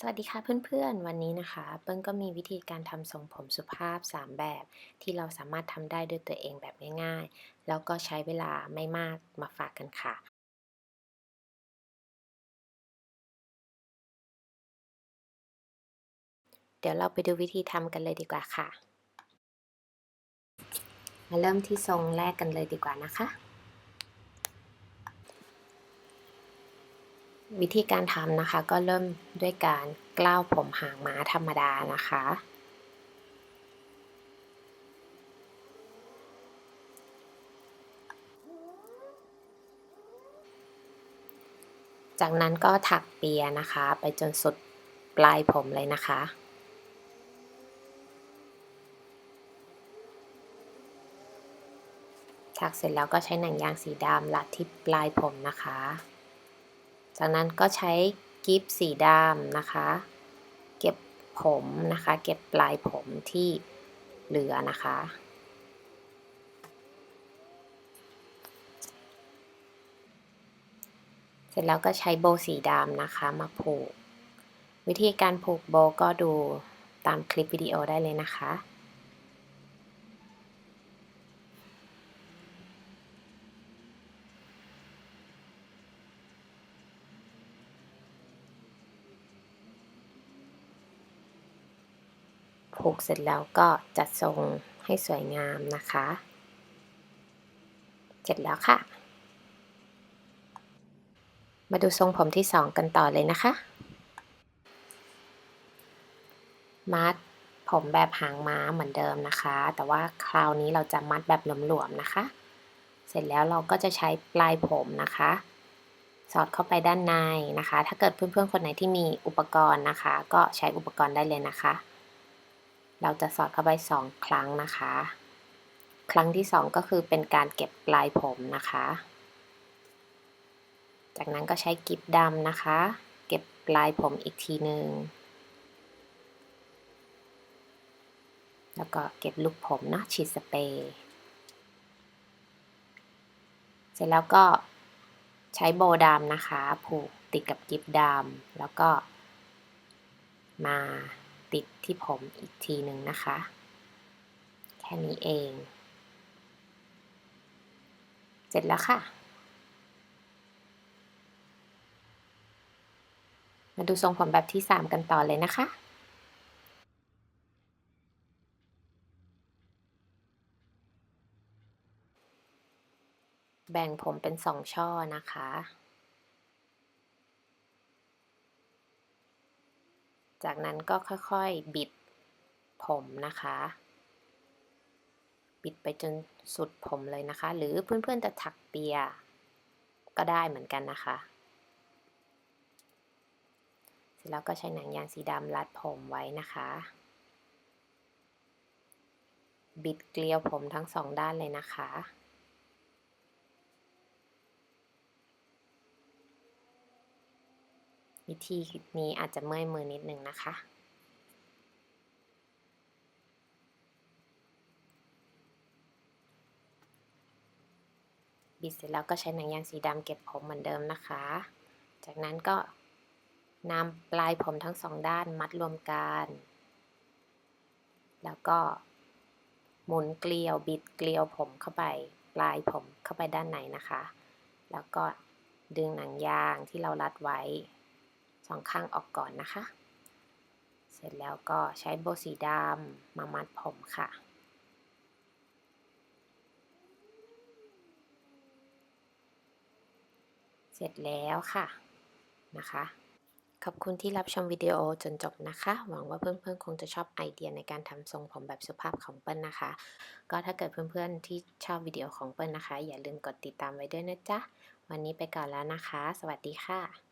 สวัสดีค่ะเพื่อนๆ วันนี้นะคะ เปิ้ลก็มีวิธีการทำทรงผมสุภาพ 3 แบบ ที่เราสามารถทำได้ด้วยตัวเองแบบง่ายๆ แล้วก็ใช้เวลาไม่มากมาฝากกันค่ะ เดี๋ยวเราไปดูวิธีทำกันเลยดีกว่าค่ะ มาเริ่มที่ทรงแรกกันเลยดีกว่านะคะ วิธีการทำนะคะ ก็เริ่มด้วยการกล้าวผมหางม้าธรรมดานะคะ จากนั้นก็ถักเปียนะคะ ไปจนสุดปลายผมเลยนะคะถักเสร็จแล้วก็ใช้หนังยางสีดำรัดที่ปลายผมนะคะ จากนั้นก็ใช้กิฟสีดำนะคะ เก็บผมนะคะ เก็บปลายผมที่เหลือนะคะเสร็จแล้วก็ใช้โบสีดำนะคะมาผูก วิธีการผูกโบก็ดูตามคลิปวิดีโอได้เลยนะคะ ผูกเสร็จแล้วก็จัดทรงให้สวยงามนะคะ เสร็จแล้วค่ะ มาดูทรงผมที่2กันต่อเลยนะคะ มัดผมแบบหางม้าเหมือนเดิมนะคะ แต่ว่าคราวนี้เราจะมัดแบบหลวมๆนะคะ เสร็จแล้วเราก็จะใช้ปลายผมนะคะ สอดเข้าไปด้านในนะคะ ถ้าเกิดเพื่อนๆคนไหนที่มีอุปกรณ์นะคะ ก็ใช้อุปกรณ์ได้เลยนะคะ เราจะสอดเข้าไป 2 ครั้งนะคะ ครั้งที่ 2 ก็คือเป็นการเก็บปลายผมนะคะ จากนั้นก็ใช้กิบดำนะคะ เก็บปลายผมอีกทีหนึ่งแล้วก็เก็บลูกผมนะฉีดสเปรย์เสร็จแล้วก็ใช้โบดำนะคะ ผูกติดกับกิบดำแล้วก็มา ติดที่ผมอีกทีหนึ่งนะคะ แค่นี้เอง เสร็จแล้วค่ะ มาดูทรงผมแบบที่ 3 กันต่อเลยนะคะแบ่งผมเป็นสองช่อนะคะ จากนั้นก็ค่อยๆบิดผมนะคะ บิดไปจนสุดผมเลยนะคะ หรือเพื่อนๆจะถักเปีย ก็ได้เหมือนกันนะคะ เสร็จแล้วก็ใช้หนังยางสีดำรัดผมไว้นะคะ บิดเกลียวผมทั้งสองด้านเลยนะคะ วิธีนี้อาจจะเมื่อยมือนิดนึงนะคะ บิดเสร็จแล้วก็ใช้หนังยางสีดำเก็บผมเหมือนเดิมนะคะ จากนั้นก็นำปลายผมทั้งสองด้านมัดรวมกัน แล้วก็หมุนเกลียวบิดเกลียวผมเข้าไป ปลายผมเข้าไปด้านในนะคะ แล้วก็ดึงหนังยางที่เรารัดไว้ สองข้างออกก่อนนะคะ เสร็จแล้วก็ใช้โบสีดำมามัดผมค่ะเสร็จแล้วค่ะนะคะ ขอบคุณที่รับชมวิดีโอจนจบนะคะ หวังว่าเพื่อนๆ คงจะชอบไอเดียในการทำทรงผมแบบสุภาพของเปิ้ลนะคะ ก็ถ้าเกิดเพื่อนๆ ที่ชอบวิดีโอของเปิ้ลนะคะ อย่าลืมกดติดตามไว้ด้วยนะจ๊ะ วันนี้ไปก่อนแล้วนะคะ สวัสดีค่ะ